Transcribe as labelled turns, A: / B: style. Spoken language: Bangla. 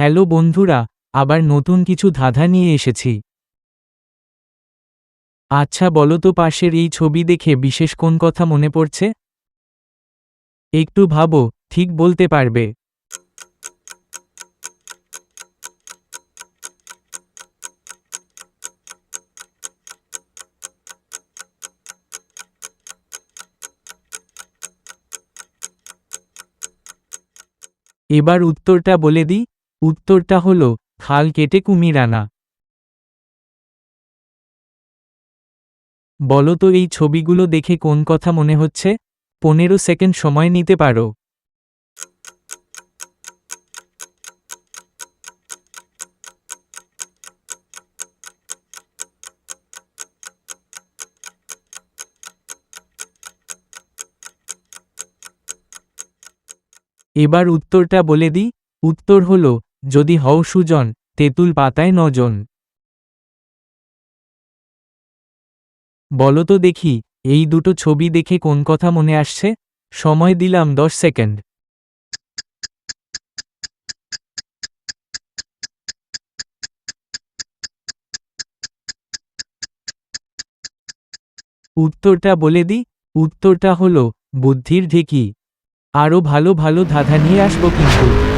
A: হ্যালো বন্ধুরা, আবার নতুন কিছু ধাঁধা নিয়ে এসেছি। আচ্ছা বলো তো পাশের এই ছবি দেখে বিশেষ কোন কথা মনে পড়ছে? একটু ভাবো, ঠিক বলতে পারবে। এবার উত্তরটা বলে দিই। উত্তরটা হলো, খাল কেটে কুমির আনা বলো তো এই ছবিগুলো দেখে কোন কথা মনে হচ্ছে? পনেরো সেকেন্ড সময় নিতে পারো। এবার উত্তরটা বলে দিই। উত্তর হল যদি হও সুজন, তেঁতুল পাতায় নজন। বলো তো দেখি, এই দুটো ছবি দেখে কোন কথা মনে আসছে? সময় দিলাম দশ সেকেন্ড। উত্তরটা বলে দি, উত্তরটা হলো, বুদ্ধির ঢেকি। আরও ভালো ভালো ধাঁধা নিয়ে আসব কিন্তু।